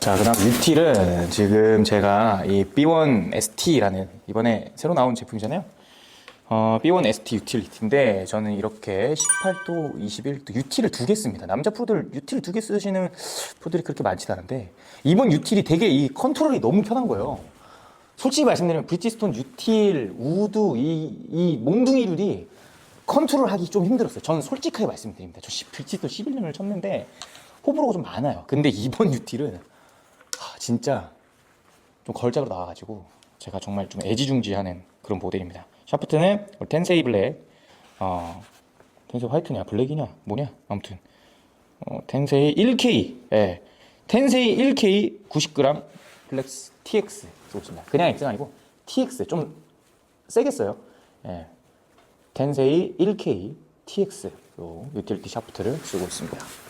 자, 그 다음 UT를 지금 제가 이 B1 ST라는 이번에 새로 나온 제품이잖아요. 어, B1 ST 유틸리티인데 저는 이렇게 18도, 21도 UT를 두 개 씁니다. 남자 프로들 UT를 두 개 쓰시는 프로들이 그렇게 많지 않은데 이번 UT이 되게 이 컨트롤이 너무 편한 거예요. 솔직히 말씀드리면 브리티스톤 유틸, 우드 이, 이 몽둥이들이 컨트롤하기 좀 힘들었어요. 저는 솔직하게 말씀드립니다. 저 시- 브리티스톤 11년을 쳤는데 호불호가 좀 많아요. 근데 이번 유틸은 아, 진짜 좀 걸작으로 나와가지고 제가 정말 좀 애지중지하는 그런 모델입니다. 샤프트는 텐세이 블랙, 어, 텐세이 화이트냐 블랙이냐 뭐냐 아무튼 어, 텐세이 1K, 예, 텐세이 1K 90g 플렉스 TX 있습니다. 그냥 X가 아니고 TX 좀 세게 써요. 예, 텐세이 1K TX 요 유틸리티 샤프트를 쓰고 있습니다.